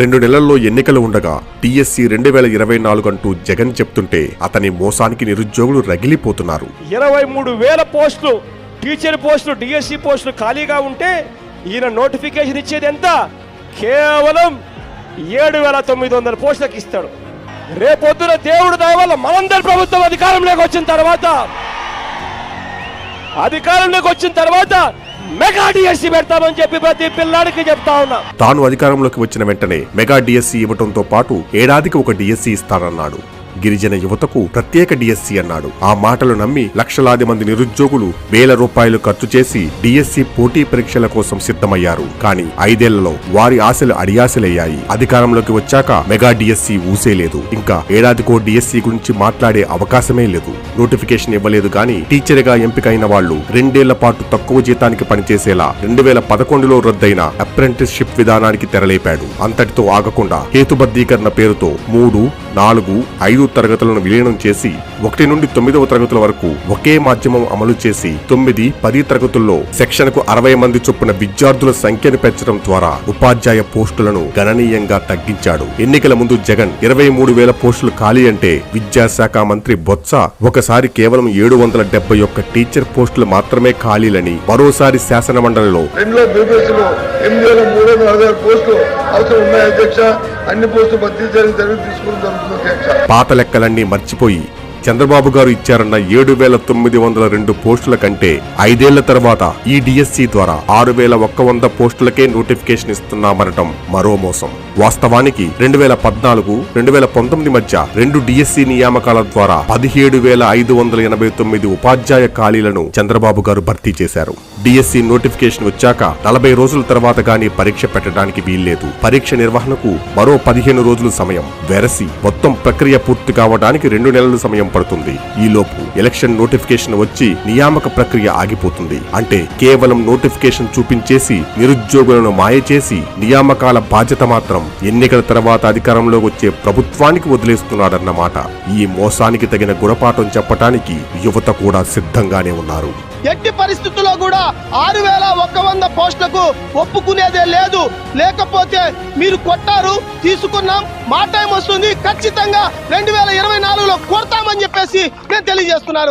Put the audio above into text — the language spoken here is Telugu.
రెండు నెలల్లో ఎన్నికలు ఉండగా టీఎస్సీ రెండు వేల ఇరవై నాలుగు అంటూ జగన్ చెప్తుంటే అతని మోసానికి నిరుద్యోగులు రగిలిపోతున్నారు. ఇరవై మూడు వేల పోస్టులు టీచర్ పోస్టులు డిఎస్సి పోస్టులు ఖాళీగా ఉంటే ఈయన నోటిఫికేషన్ ఇచ్చేది ఎంత? కేవలం ఏడు వేల తొమ్మిది వందల పోస్టులకు ఇస్తాడు. రేపొద్దున దేవుడు దయ వల్ల మనందరి ప్రభుత్వం అధికారంలోకి వచ్చిన తర్వాత అధికారంలోకి వచ్చిన తర్వాత మెగా డిఎస్సి పెడతామని చెప్పి ప్రతి పిల్లాడికి చెప్తా ఉన్నా. తాను అధికారంలోకి వచ్చిన వెంటనే మెగా డిఎస్సి ఇవ్వడంతో పాటు ఏడాదికి ఒక డిఎస్సి ఇస్తానన్నాడు. గిరిజన యువతకు ప్రత్యేక డిఎస్సి అన్నాడు. ఆ మాటలు నమ్మి లక్షలాది మంది నిరుద్యోగులు వేల రూపాయలు ఖర్చు చేసి డిఎస్సి పోటీ పరీక్షల కోసం సిద్ధమయ్యారు. కానీ ఐదేళ్ళలో వారి ఆశలు అడియాశలయ్యాయి. అధికారంలోకి వచ్చాక మెగా డిఎస్సి ఊసేలేదు. ఇంకా ఏడాదికో డిఎస్సి గురించి మాట్లాడే అవకాశమే లేదు. నోటిఫికేషన్ ఇవ్వలేదు కానీ టీచర్గా ఎంపికైన వాళ్ళు రెండేళ్ళ పాటు తక్కువ జీతానికి పనిచేసేలా రెండు వేల పదకొండులో రద్దయిన అప్రెంటిస్షిప్ విధానానికి తెరలేపాడు. అంతటితో ఆగకుండా హేతుబద్ధీకరణ పేరుతో మూడు నాలుగు ఐదు తరగతులను విలీనం చేసి ఒకటి నుండి తొమ్మిదవ తరగతుల వరకు ఒకే మాధ్యమం అమలు చేసి తొమ్మిది పది తరగతుల్లో సెక్షన్కు అరవై మంది చొప్పున విద్యార్థుల సంఖ్యను పెంచడం ద్వారా ఉపాధ్యాయ పోస్టులను గణనీయంగా తగ్గించాడు. ఎన్నికల ముందు జగన్ ఇరవై మూడు వేల పోస్టులు ఖాళీ అంటే విద్యాశాఖ మంత్రి బొత్స ఒకసారి కేవలం ఏడు వందల డెబ్బై ఒక్క టీచర్ పోస్టులు మాత్రమే ఖాళీలని మరోసారి శాసన మండలిలో పాత లెక్కలన్నీ మర్చిపోయి చంద్రబాబు గారు ఇచ్చారన్న ఏడు వేల తొమ్మిది వందల రెండు పోస్టుల కంటే ఐదేళ్ళ తర్వాత ఈ డిఎస్సి ద్వారా ఆరు వేల ఒక్క వంద పోస్టులకే నోటిఫికేషన్ ఇస్తున్నామనటం మరో మోసం. వాస్తవానికి రెండు వేల పద్నాలుగు రెండు వేల పంతొమ్మిది మధ్య రెండు డిఎస్సి నియామకాల ద్వారా పదిహేడు వేల ఐదు వందల ఎనభై తొమ్మిది ఉపాధ్యాయ ఖాళీలను చంద్రబాబు గారు భర్తీ చేశారు. డిఎస్సి నోటిఫికేషన్ వచ్చాక నలభై రోజుల తర్వాత గాని పరీక్ష పెట్టడానికి వీల్లేదు. పరీక్ష నిర్వహణకు మరో పదిహేను రోజులు సమయం. వెరసి మొత్తం ప్రక్రియ పూర్తి కావడానికి రెండు నెలలు సమయం పడుతుంది. ఈలోపు ఎలక్షన్ నోటిఫికేషన్ వచ్చి నియామక ప్రక్రియ ఆగిపోతుంది. అంటే కేవలం నోటిఫికేషన్ చూపించేసి నిరుద్యోగులను మాయ చేసి నియామకాల బాధ్యత మాత్రం ఎన్నికల తర్వాత అధికారంలో వచ్చే ప్రభుత్వానికి వదిలేస్తున్నాడన్నమాట. ఈ మోసానికి తగిన గుణపాఠం చెప్పటానికి యువత కూడా సిద్ధంగానే ఉన్నారు. ఎట్టి పరిస్థితుల్లో కూడా ఆరు వేల ఒక్క వంద పోస్టులకు ఒప్పుకునేదే లేదు. లేకపోతే మీరు కొట్టారు తీసుకున్నాం మా టైం వస్తుంది ఖచ్చితంగా రెండు వేల ఇరవై నాలుగులో కొడతామని చెప్పేసి నేను తెలియజేస్తున్నాను.